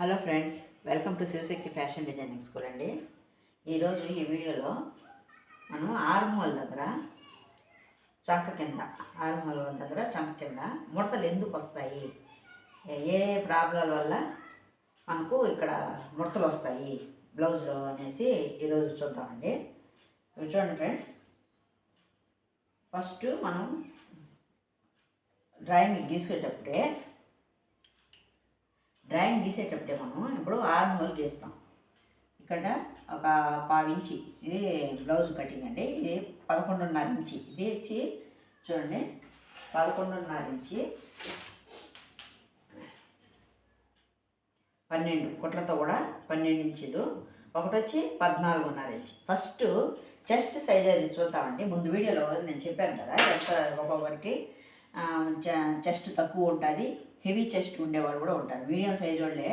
Hello friends welcome to Shivashakti fashion designing school అండి. ఈరోజు ఈ వీడియోలో మనం ఆరుమూల దగ్గర చంక కింద ఆరుమూల దగ్గర చంక కింద ముడతలు ఎందుకు వస్తాయి? ఏ- ప్రాబ్లం వల్ల మనకు ఇక్కడ ముడతలు వస్తాయి? బ్లౌజ్లో అనేసి ఈరోజు చూద్దామండి. చూడండి ఫ్రెండ్ ఫస్ట్ మనం డ్రాయింగ్ గీసేటప్పుడే డ్రాయింగ్ గీసేటప్పుడే మనం ఇప్పుడు ఆరు హోల్ గీస్తాం. ఇక్కడ ఒక పావించి ఇది బ్లౌజ్ కటింగ్ అండి. ఇది పదకొండున్నర ఇంచి. ఇది వచ్చి చూడండి పదకొండున్నర ఇంచి పన్నెండు కుట్లతో కూడా పన్నెండు ఇంచులు. ఒకటి వచ్చి పద్నాలుగున్నర ఇంచి. ఫస్ట్ చెస్ట్ సైజ్ అది చూద్దామండి. ముందు వీడియోలో నేను చెప్పాను కదా ఎంత ఒక్కొక్కరికి చెస్ట్ తక్కువ ఉంటుంది. హెవీ చెస్ట్ ఉండేవాళ్ళు కూడా ఉంటారు మీడియం సైజ్ వాళ్ళే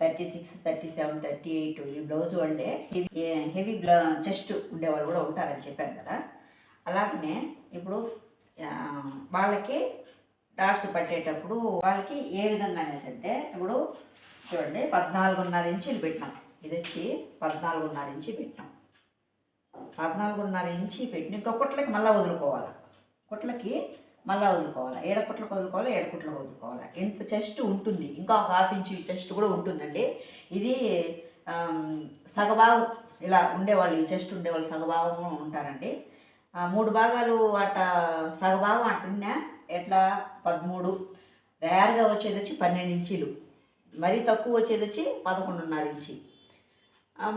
thirty six thirty seven thirty eight ఈ బ్లౌజ్ వాళ్ళే హెవీ హెవీ బ్ల చెస్ట్ ఉండేవాళ్ళు కూడా ఉంటారని చెప్పాను కదా. అలాగనే ఇప్పుడు వాళ్ళకి డాట్స్ పట్టేటప్పుడు వాళ్ళకి ఏ విధంగా అనేసి అంటే ఇప్పుడు చూడండి పద్నాలుగున్నర ఇంచీలు పెట్టినాం. ఇది వచ్చి పద్నాలుగున్నర ఇంచి పెట్టినాం. పద్నాలుగున్నర ఇంచి పెట్టిన ఇంకా కుట్లకి మళ్ళీ వదులుకోవాలి. కుట్లకి మళ్ళీ వదులుకోవాలి? ఏడకుట్లకు వదులుకోవాలి? ఏడకుట్లకు వదులుకోవాలి? ఎంత చెస్ట్ ఉంటుంది? ఇంకా ఒక హాఫ్ ఇంచు చెస్ట్ కూడా ఉంటుందండి. ఇది సగభాగం ఇలా ఉండేవాళ్ళు ఈ చెస్ట్ ఉండేవాళ్ళు సగభాగం ఉంటారండి. మూడు భాగాలు అట్ట సగభాగం అంటున్నా ఎట్లా? పదమూడు. రేర్గా వచ్చేది వచ్చి పన్నెండు ఇంచీలు. మరీ తక్కువ వచ్చేది వచ్చి పదకొండున్నర ఇంచి.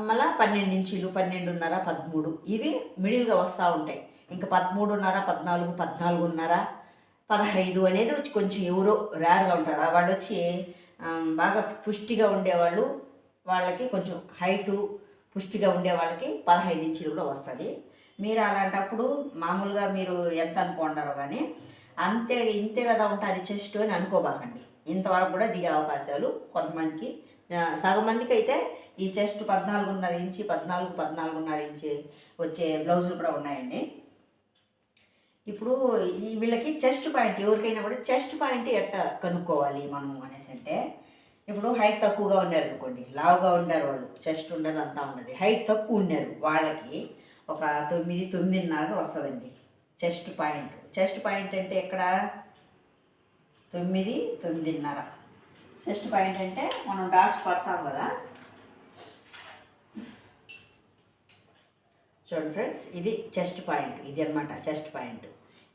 మళ్ళీ పన్నెండు ఇంచీలు పన్నెండున్నర పదమూడు. ఇవి మిడిల్గా వస్తూ ఉంటాయి. ఇంకా పదమూడున్నర పద్నాలుగు పద్నాలుగున్నర పదహైదు అనేది వచ్చి కొంచెం ఎవరో రేర్గా ఉంటారు. వాళ్ళు వచ్చి బాగా పుష్టిగా ఉండేవాళ్ళు వాళ్ళకి కొంచెం హైటు పుష్టిగా ఉండే వాళ్ళకి పదహైదు ఇంచులు కూడా వస్తుంది. మీరు అలాంటప్పుడు మామూలుగా మీరు ఎంత అనుకుంటారో కానీ అంతే ఇంతే కదా ఉంటుంది చెస్ట్ అని అనుకోబాకండి. ఇంతవరకు కూడా దిగే అవకాశాలు కొంతమందికి సగం మందికి అయితే ఈ చెస్ట్ పద్నాలుగున్నర ఇంచి పద్నాలుగు పద్నాలుగున్నర ఇంచి వచ్చే బ్లౌజులు కూడా ఉన్నాయండి. ఇప్పుడు వీళ్ళకి చెస్ట్ పాయింట్ ఎవరికైనా కూడా చెస్ట్ పాయింట్ ఎట్ట కనుక్కోవాలి మనం అనేసి అంటే ఇప్పుడు హైట్ తక్కువగా ఉన్నారు అనుకోండి లావుగా ఉండారు వాళ్ళు చెస్ట్ ఉండదు అంతా ఉండదు. హైట్ తక్కువ ఉన్నారు వాళ్ళకి ఒక తొమ్మిది తొమ్మిదిన్నర వస్తుందండి చెస్ట్ పాయింట్. చెస్ట్ పాయింట్ అంటే ఎక్కడ? తొమ్మిది తొమ్మిదిన్నర. చెస్ట్ పాయింట్ అంటే మనం డాట్స్ పడతాం కదా చూడండి ఫ్రెండ్స్ ఇది చెస్ట్ పాయింట్ ఇది అన్నమాట చెస్ట్ పాయింట్.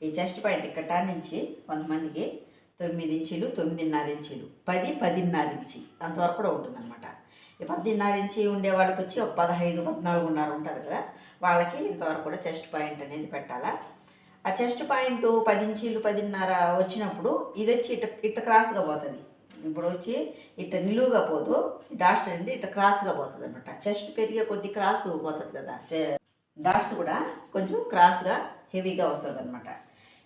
ఈ చెస్ట్ పాయింట్ ఇక్కడ నుంచి? కొంతమందికి తొమ్మిది ఇంచులు తొమ్మిదిన్నర ఇంచులు పది పదిన్నర ఇంచి అంతవరకు కూడా ఉంటుందన్నమాట. ఈ పదిన్నర ఇంచి ఉండే వాళ్ళకి వచ్చి ఒక పదహైదు పద్నాలుగున్నర ఉంటుంది కదా వాళ్ళకి ఇంతవరకు కూడా చెస్ట్ పాయింట్ అనేది పెట్టాలా? ఆ చెస్ట్ పాయింట్ పది ఇంచీలు పదిన్నర వచ్చినప్పుడు ఇది వచ్చి ఇట్ట ఇట్ట క్రాస్గా పోతుంది. ఇప్పుడు వచ్చి ఇట్ట నిలువుగా పోదు డాట్స్ అండి ఇట్ట క్రాస్గా పోతుంది అనమాట చెస్ట్ పెరిగే కొద్ది క్రాస్ పోతుంది కదా డాట్స్ కూడా కొంచెం క్రాస్గా హెవీగా వస్తుంది అనమాట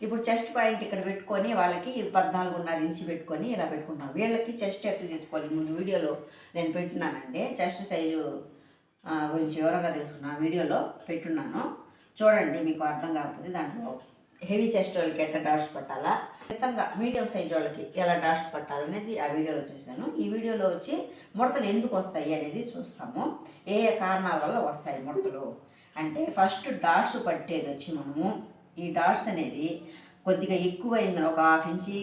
ఇప్పుడు చెస్ట్ పాయింట్ ఇక్కడ పెట్టుకొని వాళ్ళకి పద్నాలుగున్నర ఇంచి పెట్టుకొని ఇలా పెట్టుకుంటాం. వీళ్ళకి చెస్ట్ ఎట్లా తీసుకోవాలి? ముందు వీడియోలో నేను పెట్టున్నానండి. చెస్ట్ సైజు గురించి వివరంగా తెలుసుకున్నాను వీడియోలో పెట్టున్నాను. చూడండి మీకు అర్థం కాకపోతే దాంట్లో హెవీ చెస్ట్ వాళ్ళకి ఎట్లా డాట్స్ పట్టాలా? ఖచ్చితంగా మీడియం సైజ్ వాళ్ళకి ఎలా డాట్స్ పట్టాలనేది ఆ వీడియోలో చూశాను. ఈ వీడియోలో వచ్చి ముడతలు ఎందుకు వస్తాయి అనేది చూస్తాము. ఏ ఏ కారణాల వల్ల వస్తాయి ముడతలు? అంటే ఫస్ట్ డాట్స్ పట్టేది వచ్చి మనము. ఈ డాట్స్ అనేది కొద్దిగా ఎక్కువైంది ఒక హాఫ్ ఇంచి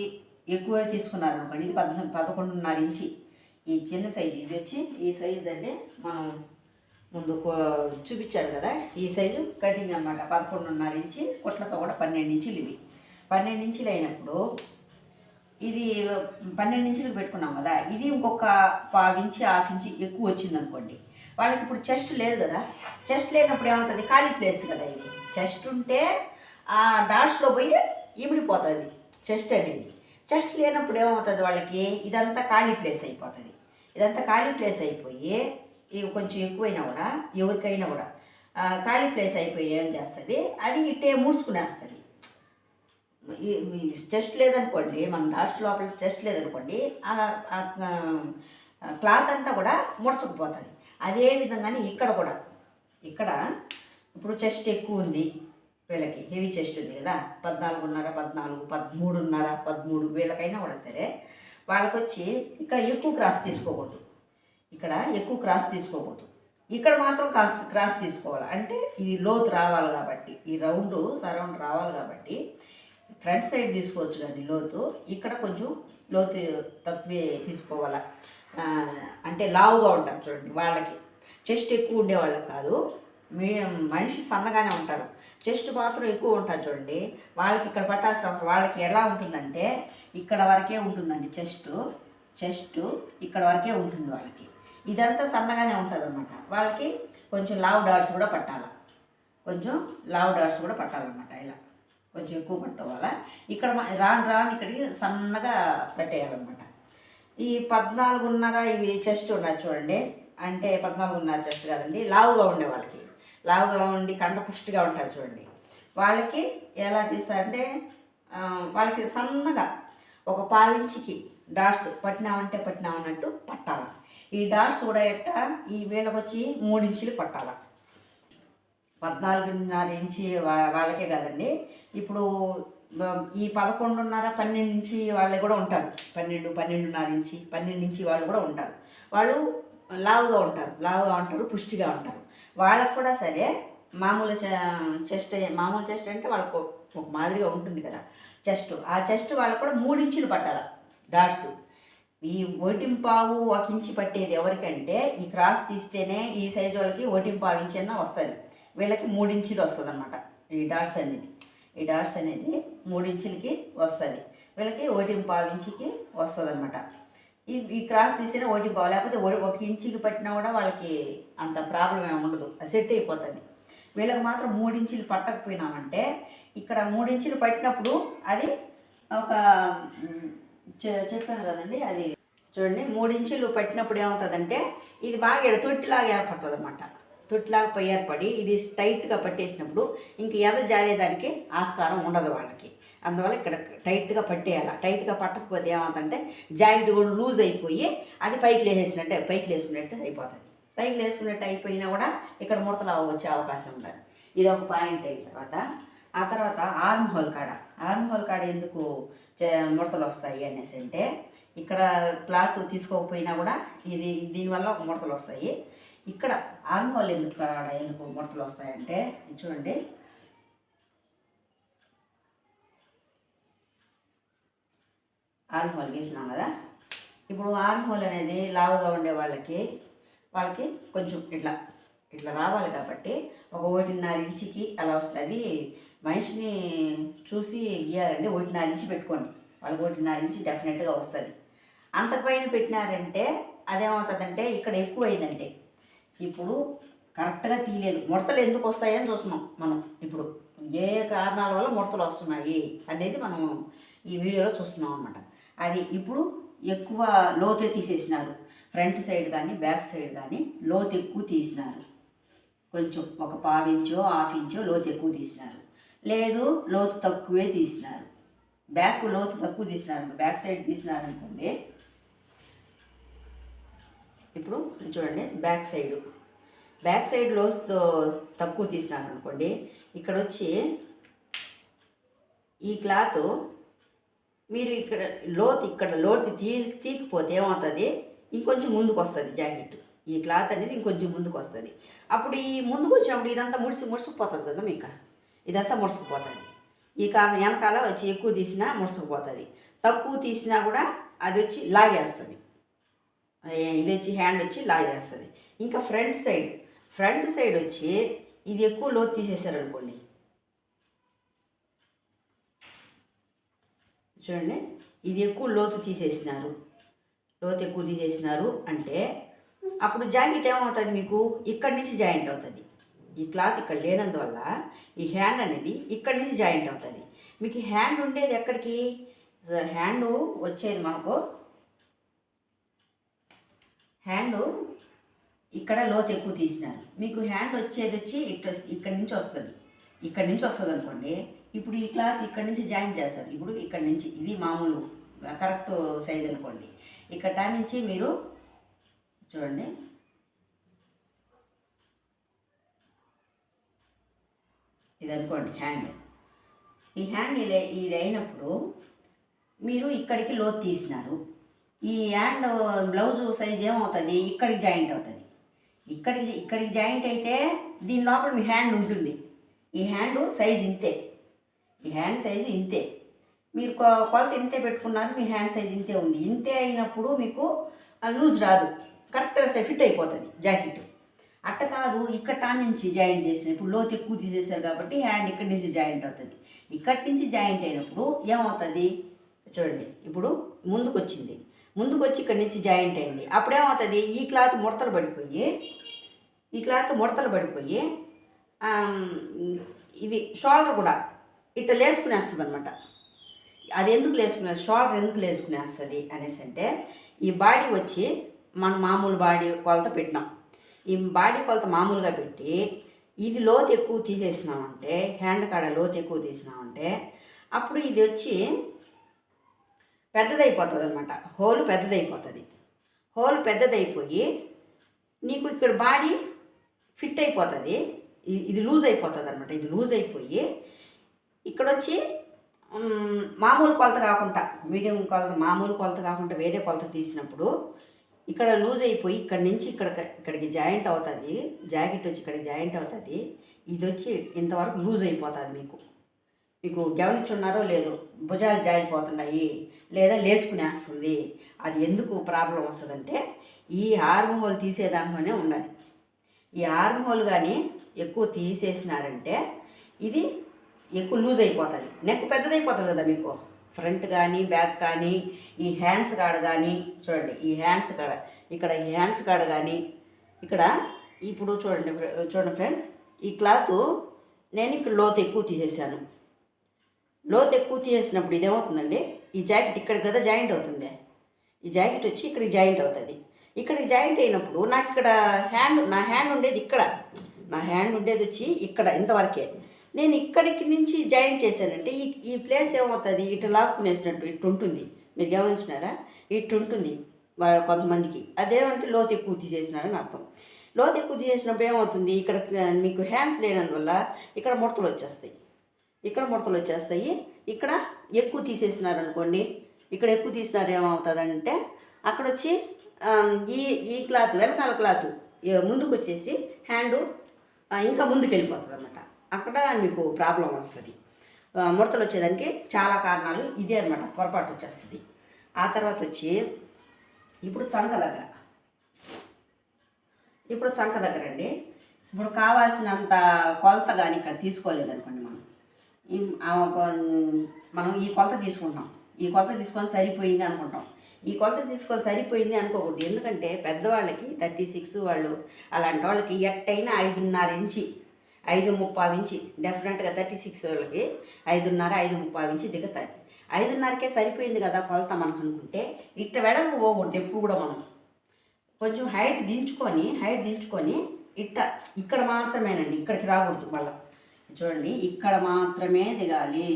ఎక్కువ తీసుకున్నారు అనుకోండి ఇది పద పదకొండున్నర ఇంచి ఈ చిన్న సైజు ఇది వచ్చి ఈ సైజు అంటే మనం ముందు కో- చూపించాడు కదా ఈ సైజు కటింగ్ అనమాట పదకొండున్నర ఇంచి కుట్లతో కూడా పన్నెండు ఇంచులు ఇవి పన్నెండు ఇంచులు అయినప్పుడు ఇది పన్నెండు ఇంచులు పెట్టుకున్నాం కదా ఇది ఇంకొక పావు ఇంచి హాఫ్ ఇంచి ఎక్కువ వచ్చింది అనుకోండి వాళ్ళకి ఇప్పుడు చెస్ట్ లేదు కదా. చెస్ట్ లేనప్పుడు ఏమవుతుంది? ఖాళీ ప్లేస్ కదా ఇది. చెస్ట్ ఉంటే ఆ డాట్స్లో పోయి ఇమిడిపోతుంది. చెస్ట్ అనేది. చెస్ట్ లేనప్పుడు ఏమవుతుంది వాళ్ళకి? ఇదంతా ఖాళీ ప్లేస్ అయిపోతుంది. ఇదంతా ఖాళీ ప్లేస్ అయిపోయి ఇవి కొంచెం ఎక్కువైనా కూడా ఎవరికైనా కూడా ఖాళీ ప్లేస్ అయిపోయి ఏం చేస్తుంది? అది ఇట్టే మూడ్చుకునేస్తుంది చెస్ట్ లేదనుకోండి మన డాట్స్ లోపల చెస్ట్ లేదనుకోండి క్లాత్ అంతా కూడా ముడచకపోతుంది. అదే విధంగానే ఇక్కడ కూడా. ఇక్కడ ఇప్పుడు చెస్ట్ ఎక్కువ ఉంది వీళ్ళకి హెవీ చెస్ట్ ఉంది కదా. పద్నాలుగున్నర పద్నాలుగు పదమూడున్నర పదమూడు వీళ్ళకైనా కూడా సరే వాళ్ళకి వచ్చి ఇక్కడ ఎక్కువ క్రాస్ తీసుకోకూడదు. ఇక్కడ ఎక్కువ క్రాస్ తీసుకోకూడదు. ఇక్కడ మాత్రం క్రాస్ క్రాస్ తీసుకోవాలి. అంటే ఇది లోతు రావాలి కాబట్టి ఈ రౌండ్ సరౌండ్ రావాలి కాబట్టి ఫ్రంట్ సైడ్ తీసుకోవచ్చు కానీ లోతు. ఇక్కడ కొంచెం లోతు తక్కువే తీసుకోవాలి. అంటే లావుగా ఉంటారు చూడండి వాళ్ళకి. చెస్ట్ ఎక్కువ ఉండే వాళ్ళకి కాదు. మీడియం మనిషి సన్నగానే ఉంటారు. చెస్ట్ మాత్రం ఎక్కువ ఉంటుంది చూడండి. వాళ్ళకి ఇక్కడ పట్టాల్సిన అవసరం వాళ్ళకి ఎలా ఉంటుందంటే ఇక్కడ వరకే ఉంటుందండి చెస్ట్. చెస్ట్ ఇక్కడ వరకే ఉంటుంది వాళ్ళకి. ఇదంతా సన్నగానే ఉంటుంది అనమాట వాళ్ళకి కొంచెం లావ్ డాట్స్ కూడా పట్టాల. కొంచెం లావ్ డాట్స్ కూడా పట్టాలన్నమాట ఇలా. కొంచెం ఎక్కువ పట్టుకోవాలా. ఇక్కడ రాను రాను ఇక్కడికి సన్నగా పెట్టేయాలన్నమాట. ఈ పద్నాలుగున్నర ఇవి చెస్ట్ ఉన్నారు చూడండి. అంటే పద్నాలుగున్నర చెస్ట్ కాదండి. లావుగా ఉండే వాళ్ళకి. లావుగా ఉండి కండ పుష్టిగా ఉంటారు చూడండి. వాళ్ళకి ఎలా తీస్తారంటే వాళ్ళకి సన్నగా ఒక పావించికి డాట్స్ పట్టినామంటే పట్టినామన్నట్టు పట్టాల. ఈ డాట్స్ కూడా ఎట్ట? ఈ వీళ్ళకి వచ్చి మూడించులు పట్టాల. పద్నాలుగున్నర ఇంచి వాళ్ళకే కాదండి. ఇప్పుడు ఈ పదకొండున్నర పన్నెండు నుంచి వాళ్ళు కూడా ఉంటారు. పన్నెండు పన్నెండున్నర ఇంచి పన్నెండు నుంచి వాళ్ళు కూడా ఉంటారు. వాళ్ళు లావుగా ఉంటారు. లావుగా ఉంటారు పుష్టిగా ఉంటారు. వాళ్ళకు కూడా సరే మామూలు చెస్ట్ మామూలు చెస్ట్ అంటే వాళ్ళకు ఒక మాదిరిగా ఉంటుంది కదా. చెస్ట్. ఆ చెస్ట్ వాళ్ళకు కూడా మూడు ఇంచులు పట్టాలి డాట్స్. ఈ ఓటింపావు ఒక ఇంచి పట్టేది ఎవరికంటే ఈ క్రాస్ తీస్తేనే ఈ సైజు వాళ్ళకి ఓటింపావు ఇంచైనా వస్తుంది. వీళ్ళకి మూడు ఇంచులు వస్తుంది అనమాట ఈ డాట్స్ అనేది. ఈ డాట్స్ అనేది మూడించులకి వస్తుంది. వీళ్ళకి ఓటింపావు ఇంచుకి వస్తుంది అనమాట ఈ ఈ క్రాస్ తీసినా ఓటింపావు లేకపోతే ఒక ఇంచుకి పట్టినా కూడా వాళ్ళకి అంత ప్రాబ్లం ఏమి ఉండదు. అది సెట్ అయిపోతుంది. వీళ్ళకి మాత్రం మూడు ఇంచులు పట్టకపోయినామంటే ఇక్కడ మూడు ఇంచులు పట్టినప్పుడు అది ఒక చెప్పాను కదండి అది చూడండి మూడు ఇంచులు పట్టినప్పుడు ఏమవుతుందంటే ఇది బాగా తొట్టిలాగా ఏర్పడుతుంది అనమాట తొట్టిలాగా పై ఏర్పడి ఇది టైట్గా పట్టేసినప్పుడు ఇంక ఎద జారేదానికి ఆస్కారం ఉండదు వాళ్ళకి. అందువల్ల ఇక్కడ టైట్గా పట్టేయాలి. టైట్గా పట్టకపోతే ఏమవుతుందంటే జాకెట్ కూడా లూజ్ అయిపోయి అది పైకి లేసేసినట్టే పైకి లేసుకున్నట్టు అయిపోతుంది. పైకి లేసుకున్నట్టు అయిపోయినా కూడా ఇక్కడ ముడతలు వచ్చే అవకాశం ఉండదు ఇది ఒక పాయింట్ అయిన తర్వాత ఆ తర్వాత ఆర్మ్ హోల్ కాడ. ఆర్మ్ హోల్ కాడ ఎందుకు చే- ముడతలు వస్తాయి అనేసి అంటే ఇక్కడ క్లాత్ తీసుకోకపోయినా కూడా ఇది దీనివల్ల ఒక ముడతలు వస్తాయి. ఇక్కడ ఆల్మోల్ ఎందుకు కాడ ఎందుకు ముడతలు వస్తాయంటే చూడండి. ఆల్మోల్ గీసినాం కదా. ఇప్పుడు ఆల్మోల్ అనేది లావుగా ఉండే వాళ్ళకి వాళ్ళకి కొంచెం ఇట్లా ఇట్లా రావాలి కాబట్టి ఒక ఒకటిన్నర ఇంచుకి అలా వస్తుంది. మనిషిని చూసి గీయాలంటే ఒకటిన్నర ఇంచి పెట్టుకోండి. వాళ్ళకి ఒకటిన్నర ఇంచి డెఫినెట్గా వస్తుంది. అంతపైన పెట్టినారంటే అదేమవుతుందంటే ఇక్కడ ఎక్కువ అయిందంటే ఇప్పుడు కరెక్ట్గా తీయలేదు. ముడతలు ఎందుకు వస్తాయని చూస్తున్నాం మనం. ఇప్పుడు ఏ కారణాల వల్ల ముడతలు వస్తున్నాయి అనేది మనం ఈ వీడియోలో చూస్తున్నాం అనమాట అది ఇప్పుడు ఎక్కువ లోతే తీసేసినారు. ఫ్రంట్ సైడ్ కానీ బ్యాక్ సైడ్ కానీ లోతు ఎక్కువ తీసినారు. కొంచెం ఒక పావు ఇంచో హాఫ్ ఇంచో లోతు ఎక్కువ తీసినారు. లేదు లోతు తక్కువే తీసినారు. బ్యాక్ లోతు తక్కువ తీసినారు. బ్యాక్ సైడ్ తీసినారు అనుకోండి ఇప్పుడు చూడండి బ్యాక్ సైడ్ బ్యాక్ సైడ్ తక్కువ తీసినాను అనుకోండి ఇక్కడ వచ్చి ఈ క్లాత్ మీరు ఇక్కడ లోతు ఇక్కడ లోతు తీ తీకపోతే ఏమవుతుంది? ఇంకొంచెం ముందుకు వస్తుంది జాకెట్ ఈ క్లాత్ అనేది ఇంకొంచెం ముందుకు వస్తుంది అప్పుడు ఈ ముందుకు వచ్చినప్పుడు ఇదంతా ముడిసి ముడుసుకుపోతుంది కదా మీకు? ఇదంతా ముడుసుకుపోతుంది. ఈ కారణం వెనకాల వచ్చి ఎక్కువ తీసినా ముడుసుకుపోతుంది. తక్కువ తీసినా కూడా అది వచ్చి లాగేస్తుంది. ఇది వచ్చి హ్యాండ్ వచ్చి లా చేస్తుంది. ఇంకా ఫ్రంట్ సైడ్ ఫ్రంట్ సైడ్ వచ్చి ఇది ఎక్కువ లోతు తీసేసారనుకోండి చూడండి ఇది ఎక్కువ లోతు తీసేసినారు. లోతు ఎక్కువ తీసేసినారు అంటే అప్పుడు జాకెట్ ఏమవుతుంది మీకు? ఇక్కడి నుంచి జాయింట్ అవుతుంది. ఈ క్లాత్ ఇక్కడ లేనందువల్ల ఈ హ్యాండ్ అనేది ఇక్కడి నుంచి జాయింట్ అవుతుంది. మీకు హ్యాండ్ ఉండేది ఎక్కడికి? హ్యాండ్ వచ్చేది మనకు హ్యాండ్ ఇక్కడ లోతు ఎక్కువ తీసినారు. మీకు హ్యాండ్ వచ్చేది వచ్చి ఇటు ఇక్కడి నుంచి వస్తుంది. ఇక్కడి నుంచి వస్తుంది అనుకోండి ఇప్పుడు ఈ క్లాత్ ఇక్కడి నుంచి జాయిన్ చేస్తారు. ఇప్పుడు ఇక్కడి నుంచి ఇది మామూలు కరెక్ట్ సైజ్ అనుకోండి. ఇక్కడ నుంచి మీరు చూడండి. ఇది అనుకోండి హ్యాండ్. ఈ హ్యాండ్ ఇది ఇది అయినప్పుడు మీరు ఇక్కడికి లోతు తీసినారు. ఈ హ్యాండ్ బ్లౌజ్ సైజ్ ఏమవుతుంది? ఇక్కడికి జాయింట్ అవుతుంది. ఇక్కడికి ఇక్కడికి జాయింట్ అయితే దీని లోపల మీ హ్యాండ్ ఉంటుంది. ఈ హ్యాండ్ సైజ్ ఇంతే. ఈ హ్యాండ్ సైజు ఇంతే. మీరు కొలత ఇంతే పెట్టుకున్నారు మీ హ్యాండ్ సైజ్ ఇంతే ఉంది. ఇంతే అయినప్పుడు మీకు లూజ్ రాదు. కరెక్ట్గా ఫిట్ అయిపోతుంది జాకెట్. అట్ట కాదు ఇక్కడ నుంచి జాయింట్ చేసిన ఇప్పుడు లోతు ఎక్కువ తీసేశారు కాబట్టి హ్యాండ్ ఇక్కడి నుంచి జాయింట్ అవుతుంది. ఇక్కడి నుంచి జాయింట్ అయినప్పుడు ఏమవుతుంది? చూడండి ఇప్పుడు ముందుకు వచ్చింది ముందుకు వచ్చి ఇక్కడి నుంచి జాయింట్ అయింది. అప్పుడేమవుతుంది? ఈ క్లాత్ ముడతలు పడిపోయి ఈ క్లాత్ ముడతలు పడిపోయి ఇది షోల్డర్ కూడా ఇట్లా లేసుకునేస్తుంది అనమాట అది ఎందుకు లేసుకునే షోల్డర్ ఎందుకు లేసుకునేస్తుంది అనేసి అంటే ఈ బాడీ వచ్చి మన మామూలు బాడీ కొలత పెట్టినాం. ఈ బాడీ కొలత మామూలుగా పెట్టి ఇది లోతు ఎక్కువ తీసేసినామంటే హ్యాండ్ కాడ లోతు ఎక్కువ తీసినామంటే అప్పుడు ఇది వచ్చి పెద్దదైపోతుంది అనమాట హోల్ పెద్దదైపోతుంది. హోల్ పెద్దదైపోయి నీకు ఇక్కడ బాడీ ఫిట్ అయిపోతుంది ఇది లూజ్ అయిపోతుంది అనమాట ఇది లూజ్ అయిపోయి ఇక్కడ వచ్చి మామూలు కొలత కాకుండా మీడియం కొలత మామూలు కొలత కాకుండా వేరే కొలత తీసినప్పుడు ఇక్కడ లూజ్ అయిపోయి ఇక్కడ నుంచి ఇక్కడ ఇక్కడికి జాయింట్ అవుతుంది. జాకెట్ వచ్చి ఇక్కడికి జాయింట్ అవుతుంది. ఇది వచ్చి ఇంతవరకు లూజ్ అయిపోతుంది మీకు. మీకు గమనించున్నారో లేదో భుజాలు జారిపోతున్నాయి లేదా లేచుకునేస్తుంది అది ఎందుకు ప్రాబ్లం వస్తుందంటే ఈ హార్మ్ హోల్ తీసేదాంట్లోనే ఉన్నది. ఈ ఆర్మ్ హోల్ కానీ ఎక్కువ తీసేసినారంటే ఇది ఎక్కువ లూజ్ అయిపోతుంది. నెక్ పెద్దదైపోతుంది కదా మీకు. ఫ్రంట్ కానీ బ్యాక్ కానీ ఈ హ్యాండ్స్ కాడ కానీ చూడండి ఈ హ్యాండ్స్ కాడ ఇక్కడ ఈ హ్యాండ్స్ కాడ కానీ ఇక్కడ ఇప్పుడు చూడండి చూడండి ఫ్రెండ్స్ ఈ క్లాత్ నేను ఇక్కడ లోతు ఎక్కువ తీసేసాను. లోతు ఎక్కువ తీసేసినప్పుడు ఇదేమవుతుందండి ఈ జాకెట్ ఇక్కడ కదా జాయింట్ అవుతుంది. ఈ జాకెట్ వచ్చి ఇక్కడికి జాయింట్ అవుతుంది. ఇక్కడికి జాయింట్ అయినప్పుడు నాకు ఇక్కడ హ్యాండ్ నా హ్యాండ్ ఉండేది ఇక్కడ. నా హ్యాండ్ ఉండేది వచ్చి ఇక్కడ ఇంతవరకే. నేను ఇక్కడికి నుంచి జాయింట్ చేశానంటే ఈ ఈ ప్లేస్ ఏమవుతుంది? ఇటు లాక్కునేసినట్టు ఇటు ఉంటుంది. మీరు గమనించినారా? ఇటు ఉంటుంది కొంతమందికి. అదేమంటే లోతు ఎక్కువ తీసేసినారని అర్థం. లోతు ఎక్కువ తీసేసినప్పుడు ఏమవుతుంది? ఇక్కడ మీకు హ్యాండ్స్ లేనందువల్ల ఇక్కడ ముడతలు వచ్చేస్తాయి. ఇక్కడ ముడతలు వచ్చేస్తాయి. ఇక్కడ ఎక్కువ తీసేసినారు అనుకోండి ఇక్కడ ఎక్కువ తీసినారు ఏమవుతుందంటే అక్కడ వచ్చి ఈ ఈ క్లాత్ వెనకాల క్లాత్ ముందుకు వచ్చేసి హ్యాండ్ ఇంకా ముందుకు వెళ్ళిపోతుంది అనమాట అక్కడ మీకు ప్రాబ్లం వస్తుంది. ముడతలు వచ్చేదానికి చాలా కారణాలు ఇదే అనమాట పొరపాటు వచ్చేస్తుంది. ఆ తర్వాత వచ్చి ఇప్పుడు చంక దగ్గర. ఇప్పుడు చంక దగ్గర అండి. ఇప్పుడు కావాల్సినంత కొలత కానీ ఇక్కడ తీసుకోలేదనుకోండి మనం ఈ మనం ఈ కొలత తీసుకుంటాం. ఈ కొలత తీసుకొని సరిపోయింది అనుకుంటాం. ఈ కొలత తీసుకొని సరిపోయింది అనుకోకూడదు. ఎందుకంటే పెద్దవాళ్ళకి థర్టీ సిక్స్ వాళ్ళు అలాంటి వాళ్ళకి ఎట్టయినా ఐదున్నర ఇంచి ఐదు ముప్పావు ఇంచి డెఫినెట్గా థర్టీ సిక్స్ వాళ్ళకి ఐదున్నర ఐదు ముప్పావు ఇంచి దిగుతుంది. ఐదున్నరకే సరిపోయింది కదా కొలత మనకు అనుకుంటే ఇట్ట వెడల్పు పోకూడదు ఎప్పుడు కూడా మనం. కొంచెం హైట్ దించుకొని హైట్ దించుకొని ఇట్ట ఇక్కడ మాత్రమేనండి ఇక్కడికి రాకూడదు మళ్ళీ. చూడండి ఇక్కడ మాత్రమే దిగాలి.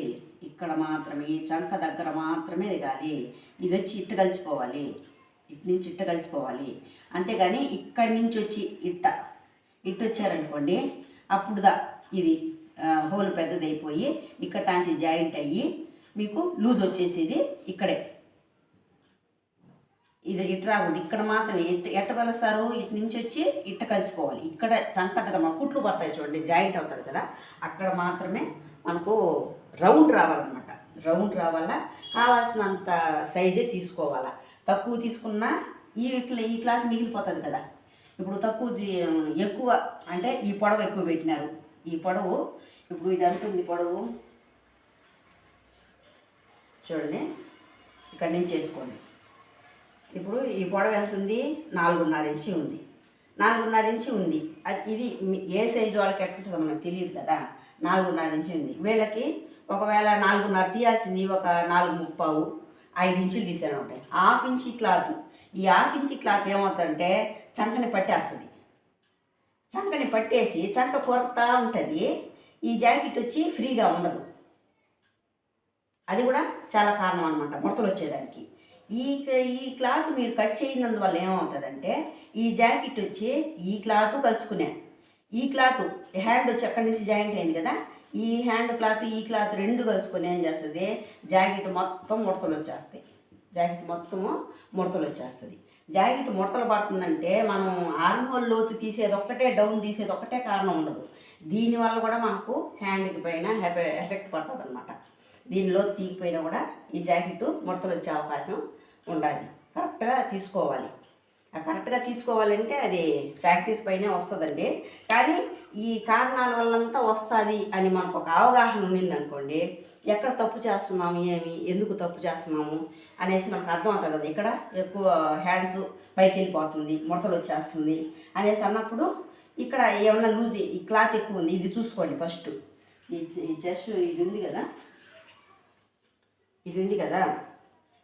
ఇక్కడ మాత్రమే ఈ చంక దగ్గర మాత్రమే దిగాలి. ఇది వచ్చి ఇట్ట కలిసిపోవాలి. ఇటు నుంచి ఇట్ట కలిసిపోవాలి. అంతేగాని ఇక్కడి నుంచి వచ్చి ఇట్ట ఇట్టు వచ్చారనుకోండి అప్పుడుదా ఇది హోల్ పెద్దదైపోయి ఇక్కడ టాంచి జాయింట్ అయ్యి మీకు లూజ్ వచ్చేసేది ఇక్కడే. ఇది ఇటు రాకూడదు. ఇక్కడ మాత్రమే. ఎట్ట ఎట్ట కలుస్తారు? ఇటు నుంచి వచ్చి ఇట్ట కలిసిపోవాలి. ఇక్కడ చంక దగ్గర మన కుట్లు పడతాయి చూడండి జాయింట్ అవుతుంది కదా. అక్కడ మాత్రమే మనకు రౌండ్ రావాలన్నమాట. రౌండ్ రావాలా కావాల్సినంత సైజే తీసుకోవాలా. తక్కువ తీసుకున్నా ఈ ఇట్లా ఈ క్లాత్ మిగిలిపోతుంది కదా. ఇప్పుడు తక్కువ ఎక్కువ అంటే ఈ పొడవు ఎక్కువ పెట్టినారు. ఈ పొడవు ఇప్పుడు ఇది అంటుంది ఉంది పొడవు? చూడండి. ఇక్కడి నుంచి వేసుకోండి. ఇప్పుడు ఈ పొడవు ఎంత ఉంది? నాలుగున్నర ఇంచి ఉంది. నాలుగున్నర ఇంచి ఉంది. అది ఇది ఏ సైజు వాళ్ళకి ఎట్లుంటుందో మనకు తెలియదు కదా. నాలుగున్నర ఇంచి ఉంది. వీళ్ళకి ఒకవేళ నాలుగున్నర తీయాల్సింది ఒక నాలుగు ముప్పావు ఐదు ఇంచులు తీసాను ఉంటాయి హాఫ్ ఇంచి క్లాత్. ఈ హాఫ్ ఇంచి క్లాత్ ఏమవుతుందంటే చంకని పట్టేస్తుంది. చంకని పట్టేసి చంక కొరతా ఉంటుంది. ఈ జాకెట్ వచ్చి ఫ్రీగా ఉండదు. అది కూడా చాలా కారణం అనమాట ముడతలు వచ్చేదానికి. ఈ ఈ క్లాత్ మీరు కట్ చేయనందువల్ల ఏమవుతుందంటే ఈ జాకెట్ వచ్చి ఈ క్లాత్ కలుసుకునే ఈ క్లాత్ హ్యాండ్ వచ్చి అక్కడి నుంచి జాయింట్ అయింది కదా ఈ హ్యాండ్ క్లాత్ ఈ క్లాత్ రెండు కలుసుకొని ఏం చేస్తుంది? జాకెట్ మొత్తం ముడతలు వచ్చేస్తాయి. జాకెట్ మొత్తము ముడతలు వచ్చేస్తుంది. జాకెట్ ముడతలు పడుతుందంటే మనం ఆర్మోల్ లోతు తీసేది ఒక్కటే డౌన్ తీసేది ఒక్కటే కారణం ఉండదు. దీనివల్ల కూడా మనకు హ్యాండ్కి పైన ఎఫెక్ట్ పడుతుంది అనమాట దీనిలో తీగిపోయినా కూడా ఈ జాకెట్ ముడతలు వచ్చే అవకాశం ఉండాలి. కరెక్ట్గా తీసుకోవాలి. కరెక్ట్గా తీసుకోవాలంటే అది ప్రాక్టీస్ పైనే వస్తుందండి. కానీ ఈ కారణాల వల్లంతా వస్తుంది అని మనకు ఒక అవగాహన ఉండింది అనుకోండి ఎక్కడ తప్పు చేస్తున్నాము ఏమి ఎందుకు తప్పు చేస్తున్నాము అనేసి మనకు అర్థం అవుతుంది కదా. ఇక్కడ ఎక్కువ హ్యాండ్స్ పైకి వెళ్ళిపోతుంది ముడతలు వచ్చేస్తుంది అనేసి అన్నప్పుడు ఇక్కడ ఏమన్నా లూజ్ ఈ క్లాత్ ఎక్కువ ఉంది ఇది చూసుకోండి ఫస్ట్. ఈ జస్ట్ ఇది ఉంది కదా ఇది ఉంది కదా?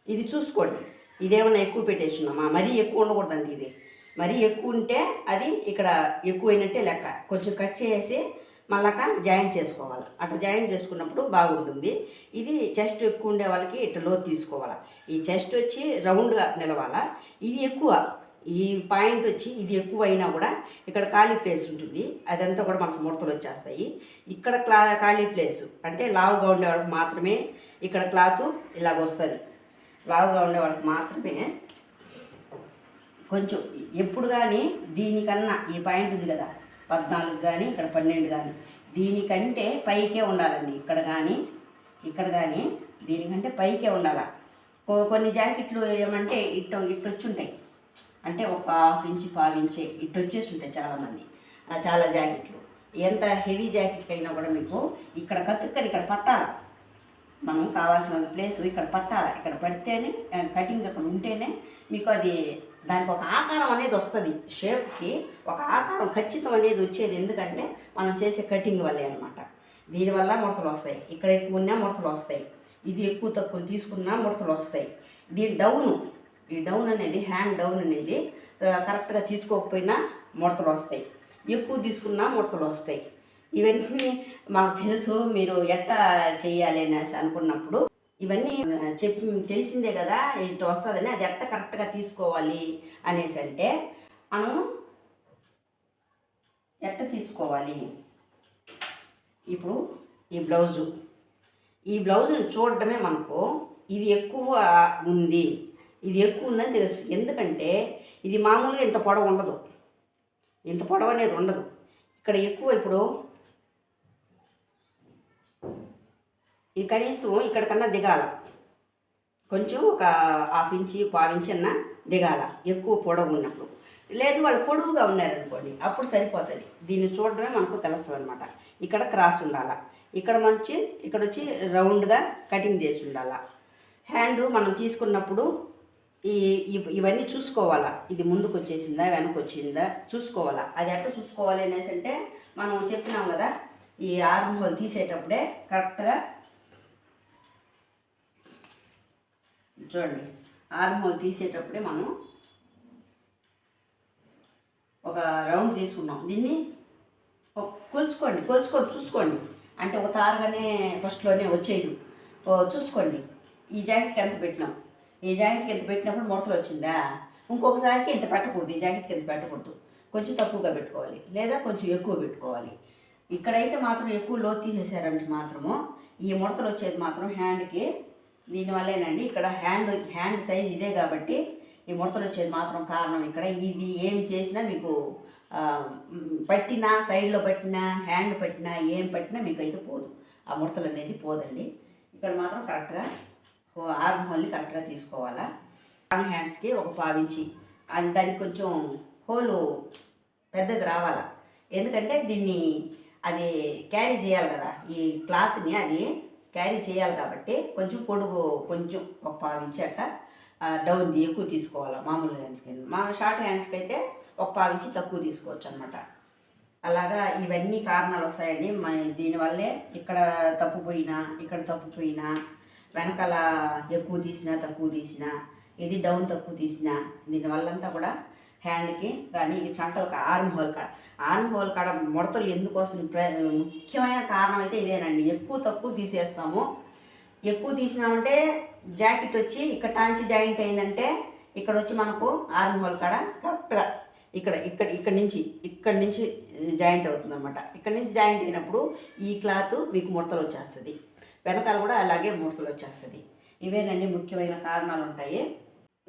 ఇది చూసుకోండి. ఇదేమన్నా ఎక్కువ పెట్టేస్తున్నామా? మరీ ఎక్కువ ఉండకూడదండి ఇది. మరీ ఎక్కువ ఉంటే అది ఇక్కడ ఎక్కువైనట్టే లెక్క. కొంచెం కట్ చేసి మళ్ళాక జాయింట్ చేసుకోవాలి. అట్లా జాయింట్ చేసుకున్నప్పుడు బాగుంటుంది. ఇది చెస్ట్ ఎక్కువ ఉండే వాళ్ళకి ఇట్లా లోతు తీసుకోవాలి. ఈ చెస్ట్ వచ్చి రౌండ్గా నిలవాలా. ఇది ఎక్కువ. ఈ పాయింట్ వచ్చి ఇది ఎక్కువ అయినా కూడా ఇక్కడ ఖాళీ ప్లేస్ ఉంటుంది. అదంతా కూడా మనకు ముడతలు వచ్చేస్తాయి. ఇక్కడ క్లా ఖాళీ ప్లేస్. అంటే లావుగా ఉండే వాళ్ళకి మాత్రమే ఇక్కడ క్లాత్ ఇలాగ వస్తుంది లావుగా ఉండే వాళ్ళకి మాత్రమే కొంచెం ఎప్పుడు కానీ దీనికన్నా ఈ పాయింట్ ఉంది కదా పద్నాలుగు కానీ ఇక్కడ పన్నెండు కానీ దీనికంటే పైకే ఉండాలండి. ఇక్కడ కానీ ఇక్కడ కానీ దీనికంటే పైకే ఉండాల? కొన్ని జాకెట్లు ఏమంటే ఇట్ట ఇట్టొచ్చుంటాయి. ఉంటాయి అంటే ఒక హాఫ్ ఇంచ్ పావు ఇంచే ఇట్టొచ్చేసి ఉంటాయి చాలామంది. ఆ, చాలా జాకెట్లు. ఎంత హెవీ జాకెట్ అయినా కూడా మీకు ఇక్కడ కత్తిక్కని ఇక్కడ పట్టాలి? మనం కావాల్సిన ప్లేస్ ఇక్కడ పట్టాలి? ఇక్కడ పడితేనే కటింగ్ అక్కడ ఉంటేనే మీకు అది దానికి ఒక ఆకారం అనేది వస్తుంది. షేప్కి ఒక ఆకారం ఖచ్చితం అనేది వచ్చేది. ఎందుకంటే మనం చేసే కటింగ్ వల్లే అనమాట దీనివల్ల ముడతలు వస్తాయి. ఇక్కడ ఎక్కువ ఉన్నా ముడతలు వస్తాయి. ఇది ఎక్కువ తక్కువ తీసుకున్నా ముడతలు వస్తాయి. దీని డౌన్ ఈ డౌన్ అనేది హ్యాండ్ డౌన్ అనేది కరెక్ట్గా తీసుకోకపోయినా ముడతలు వస్తాయి. ఎక్కువ తీసుకున్నా ముడతలు వస్తాయి. ఇవన్నీ మాకు తెలుసు మీరు ఎట్లా చేయాలి అనేసి అనుకున్నప్పుడు ఇవన్నీ చెప్పి తెలిసిందే కదా ఇటు వస్తుందని అది ఎట్ట కరెక్ట్గా తీసుకోవాలి అనేసి అంటే మనం ఎట్ట తీసుకోవాలి? ఇప్పుడు ఈ బ్లౌజు. ఈ బ్లౌజుని చూడడమే మనకు ఇది ఎక్కువ ఉంది. ఇది ఎక్కువ ఉందని తెలుసు ఎందుకంటే ఇది మామూలుగా ఇంత పొడవు ఉండదు. ఇంత పొడవు అనేది ఉండదు. ఇక్కడ ఎక్కువ ఇప్పుడు ఇది కనీసం ఇక్కడికన్నా దిగాల. కొంచెం ఒక హాఫ్ ఇంచి పావు అన్న దిగాల. ఎక్కువ పొడవు ఉన్నప్పుడు. లేదు వాళ్ళు పొడవుగా ఉన్నారనుకోండి అప్పుడు సరిపోతుంది. దీన్ని చూడడమే మనకు తెలుస్తుంది అనమాట ఇక్కడ క్రాస్ ఉండాల. ఇక్కడ మంచి ఇక్కడ వచ్చి రౌండ్గా కటింగ్ చేసి ఉండాల. హ్యాండ్ మనం తీసుకున్నప్పుడు ఈ ఇవన్నీ చూసుకోవాలా. ఇది ముందుకు వచ్చేసిందా వెనక్కి వచ్చిందా చూసుకోవాలా. అది ఎట్లా చూసుకోవాలి అనేసి అంటే మనం చెప్పినాం కదా ఈ ఆర్మ్ హోల్ తీసేటప్పుడే కరెక్ట్గా చూడండి. ఆర్మోల్ తీసేటప్పుడే మనం ఒక రౌండ్ తీసుకున్నాం. దీన్ని కొలుచుకోండి కొలుచుకోండి కొలుచుకొని చూసుకోండి. అంటే ఒక తారుగానే ఫస్ట్లోనే వచ్చేది చూసుకోండి. ఈ జాకెట్కి ఎంత పెట్టినాం? ఈ జాకెట్కి ఎంత పెట్టినప్పుడు ముడతలు వచ్చిందా? ఇంకొకసారికి ఇంత పెట్టకూడదు ఈ జాకెట్కి ఎంత పెట్టకూడదు. కొంచెం తక్కువగా పెట్టుకోవాలి లేదా కొంచెం ఎక్కువ పెట్టుకోవాలి. ఇక్కడైతే మాత్రం ఎక్కువ లోతు తీసేసారంటే మాత్రము ఈ ముడతలు వచ్చేది మాత్రం హ్యాండ్కి దీనివల్లేనండి. ఇక్కడ హ్యాండ్ హ్యాండ్ సైజ్ ఇదే కాబట్టి ఈ ముడతలు వచ్చేది మాత్రం కారణం ఇక్కడ. ఇది ఏమి చేసినా మీకు పట్టినా సైడ్లో పట్టినా హ్యాండ్ పట్టినా ఏం పట్టినా మీకు అయితే పోదు. ఆ ముడతలు అనేది పోదండి. ఇక్కడ మాత్రం కరెక్ట్గా ఆర్మ్ హోల్ని కరెక్ట్గా తీసుకోవాలా. ఆర్మ్ హ్యాండ్స్కి ఒక పావించి. అది దానికి కొంచెం హోలు పెద్దది రావాలా. ఎందుకంటే దీన్ని అది క్యారీ చేయాలి కదా. ఈ క్లాత్ని అది క్యారీ చేయాలి కాబట్టి కొంచెం పొడుగు కొంచెం ఒక పావించి అట్ట డౌన్ ఎక్కువ తీసుకోవాలి మామూలు హ్యాండ్స్కి మా షార్ట్ హ్యాండ్స్కి అయితే ఒక పావించి తక్కువ తీసుకోవచ్చు అనమాట అలాగా ఇవన్నీ కారణాలు వస్తాయండి. మా దీనివల్లే ఇక్కడ తప్పుపోయినా ఇక్కడ తప్పుపోయినా వెనకాల ఎక్కువ తీసినా తక్కువ తీసినా ఇది డౌన్ తక్కువ తీసినా దీనివల్లంతా కూడా హ్యాండ్కి కానీ ఇది చంకలకు ఆర్మ్ హోల్ కాడ. ఆర్మ్ హోల్ కాడ ముడతలు ఎందుకోసం ప్ర ముఖ్యమైన కారణం అయితే ఇదేనండి. ఎక్కువ తక్కువ తీసేస్తాము. ఎక్కువ తీసినామంటే జాకెట్ వచ్చి ఇక్కడ టాంచి జాయింట్ అయిందంటే ఇక్కడ వచ్చి మనకు ఆర్మ్ హోల్ కాడ కరెక్ట్గా ఇక్కడ ఇక్కడ ఇక్కడ నుంచి ఇక్కడ నుంచి జాయింట్ అవుతుంది అనమాట ఇక్కడ నుంచి జాయింట్ అయినప్పుడు ఈ క్లాత్ మీకు ముడతలు వచ్చేస్తుంది. వెనకాల కూడా అలాగే ముడతలు వచ్చేస్తుంది. ఇవేనండి ముఖ్యమైన కారణాలు ఉంటాయి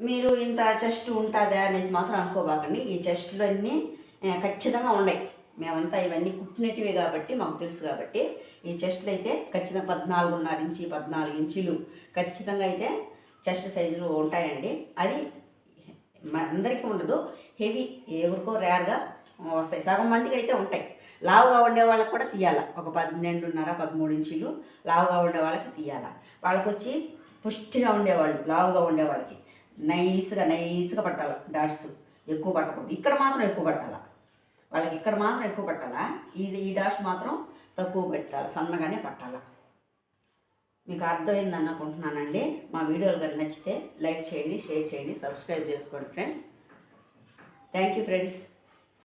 మీరు ఇంత చెస్ట్ ఉంటుందా అనేసి మాత్రం అనుకోబాకండి. ఈ చెస్ట్లు అన్నీ ఖచ్చితంగా ఉన్నాయి. మేమంతా ఇవన్నీ కుట్టినటివి కాబట్టి మాకు తెలుసు కాబట్టి ఈ చెస్ట్లు అయితే ఖచ్చితంగా పద్నాలుగున్నర ఇంచి పద్నాలుగు ఇంచీలు ఖచ్చితంగా అయితే చెస్ట్ సైజులు ఉంటాయండి. అది అందరికీ ఉండదు. హెవీ ఎవరికో రేర్గా వస్తాయి. సగం మందికి అయితే ఉంటాయి. లావుగా ఉండే వాళ్ళకి కూడా తీయాలి. ఒక పన్నెండున్నర పదమూడు ఇంచీలు లావుగా ఉండే వాళ్ళకి తీయాలి. వాళ్ళకి వచ్చి పుష్టిగా ఉండేవాళ్ళు లావుగా ఉండే వాళ్ళకి నైస్గా నైస్గా పట్టాలి డాట్స్. ఎక్కువ పట్టకూడదు. ఇక్కడ మాత్రం ఎక్కువ పట్టాల. వాళ్ళకి ఇక్కడ మాత్రం ఎక్కువ పట్టాలా. ఇది ఈ డాట్స్ మాత్రం తక్కువ పెట్టాలి. సన్నగానే పట్టాల. మీకు అర్థమైందని అనుకుంటున్నానండి. మా వీడియోలు కానీ నచ్చితే లైక్ చేయండి షేర్ చేయండి సబ్స్క్రైబ్ చేసుకోండి ఫ్రెండ్స్. Thank you friends.